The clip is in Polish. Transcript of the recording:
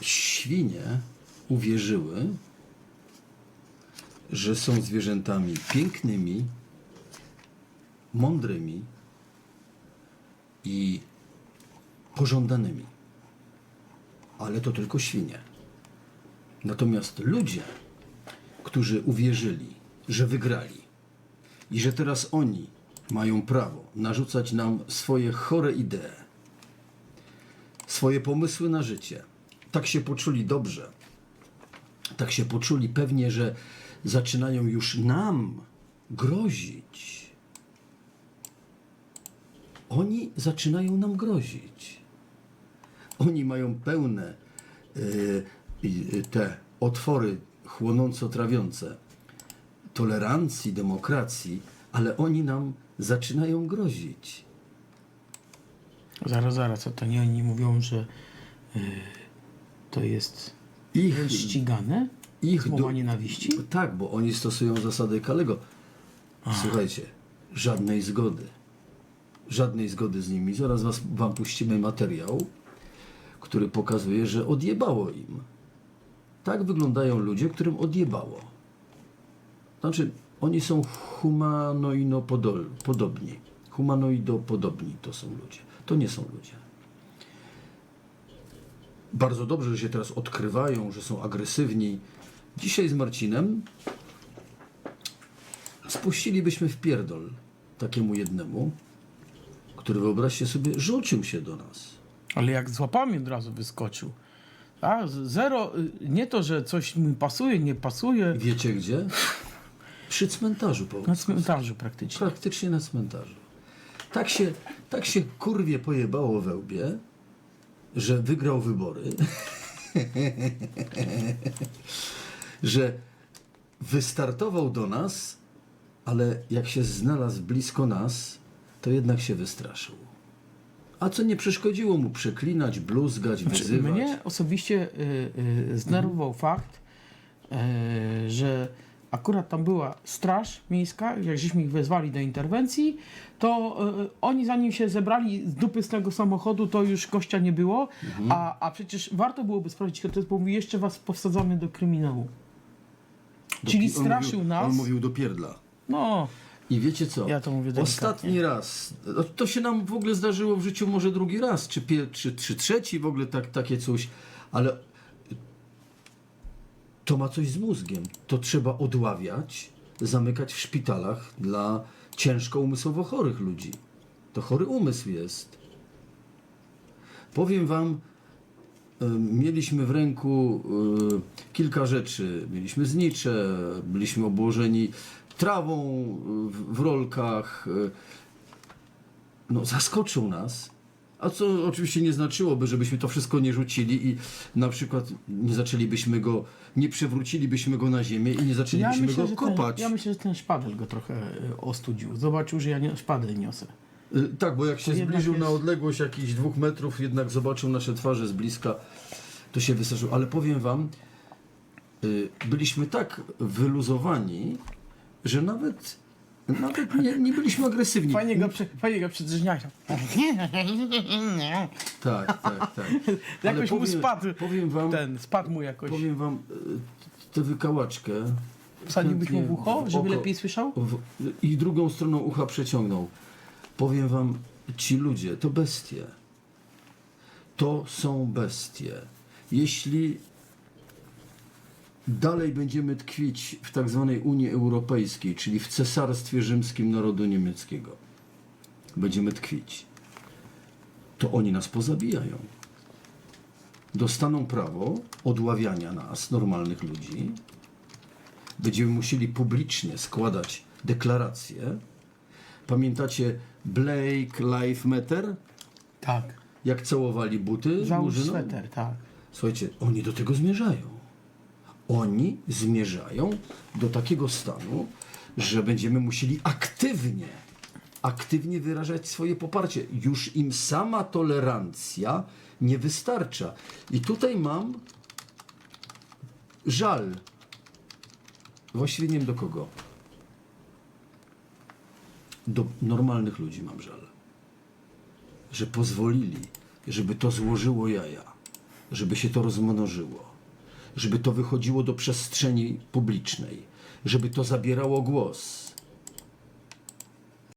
świnie uwierzyły, że są zwierzętami pięknymi, mądrymi i pożądanymi. Ale to tylko świnie. Natomiast ludzie, którzy uwierzyli, że wygrali i że teraz oni mają prawo narzucać nam swoje chore idee, swoje pomysły na życie, tak się poczuli dobrze, tak się poczuli pewnie, że zaczynają już nam grozić. Oni zaczynają nam grozić. Oni mają pełne y, y, te otwory chłonąco-trawiące tolerancji, demokracji, ale oni nam zaczynają grozić. Zaraz, zaraz, a to nie oni mówią, że y, to jest Ich, ścigane? ich Mowa nienawiści? Tak, bo oni stosują zasady Kalego. Słuchajcie, żadnej zgody. Żadnej zgody z nimi. Zaraz was, wam puścimy materiał, który pokazuje, że odjebało im. Tak wyglądają ludzie, którym odjebało. Znaczy, oni są humanoidopodobni. Humanoidopodobni to są ludzie. To nie są ludzie. Bardzo dobrze, że się teraz odkrywają, że są agresywni. Dzisiaj z Marcinem spuścilibyśmy w pierdol takiemu jednemu, który wyobraźcie sobie, rzucił się do nas. Ale jak z łapami od razu wyskoczył. A, zero, y, nie to, że coś mi pasuje, nie pasuje. Wiecie gdzie? Przy cmentarzu po Na cmentarzu praktycznie. Praktycznie na cmentarzu. Tak się, tak się kurwie pojebało we łbie, że wygrał wybory, że wystartował do nas, ale jak się znalazł blisko nas, to jednak się wystraszył. A co nie przeszkodziło mu przeklinać, bluzgać, Znaczy, wyzywać. mnie osobiście y, y, zdenerwował fakt, y, że akurat tam była straż miejska, jak żeśmy ich wezwali do interwencji, to y, oni zanim się zebrali z dupy z tego samochodu, to już gościa nie było, Mhm. a, a przecież warto byłoby sprawdzić, kto to jest, bo mówi, jeszcze was posadzamy do kryminału. Do- Czyli straszył mówił, nas. On mówił do pierdla. No, I wiecie co? Ja to mówię. Ostatni raz. no To się nam w ogóle zdarzyło w życiu może drugi raz, czy, czy, czy trzeci w ogóle tak, takie coś, ale to ma coś z mózgiem. To trzeba odławiać, zamykać w szpitalach dla ciężko umysłowo chorych ludzi. To chory umysł jest. Powiem wam, y, mieliśmy w ręku y, kilka rzeczy. Mieliśmy znicze, byliśmy obłożeni trawą w, rolkach. y. No, zaskoczył nas. A co oczywiście nie znaczyłoby, żebyśmy to wszystko nie rzucili i na przykład nie zaczęlibyśmy go, nie przewrócilibyśmy go na ziemię i nie ja zaczęlibyśmy myślę, go kopać. ten, ja myślę, że ten szpadel go trochę y, ostudził. Zobaczył, że ja nie, szpadel niosę. Y, Tak, bo jak się jednak zbliżył na jest- odległość jakichś dwóch metrów, jednak zobaczył nasze twarze z bliska, to się wystraszył. Ale powiem wam, y, byliśmy tak wyluzowani, że nawet, nawet nie, nie byliśmy agresywni. Fajnie go, prze, fajnie go. Tak, tak, tak. Jakoś Ale mu spadł Powiem wam, ten, spadł mu jakoś. powiem wam y, tę wykałaczkę. Wsadziłbyś mu w chętnie ucho, żeby oko- lepiej słyszał? w, I drugą stroną ucha przeciągnął. Powiem wam, ci ludzie to bestie. To są bestie. Jeśli dalej będziemy tkwić w tak zwanej Unii Europejskiej, czyli w cesarstwie rzymskim narodu niemieckiego, będziemy tkwić, to oni nas pozabijają. Dostaną prawo odławiania nas, normalnych ludzi, będziemy musieli publicznie składać deklaracje. Pamiętacie Blake Life Matter? Tak. Jak całowali buty? Załóż Murzynom? sweter, tak. Słuchajcie, oni do tego zmierzają. Oni zmierzają do takiego stanu, że będziemy musieli aktywnie, aktywnie wyrażać swoje poparcie. Już im sama tolerancja nie wystarcza. I tutaj mam żal. Właściwie nie wiem do kogo. Do normalnych ludzi mam żal. Że pozwolili, żeby to złożyło jaja żeby się to rozmnożyło, żeby to wychodziło do przestrzeni publicznej, żeby to zabierało głos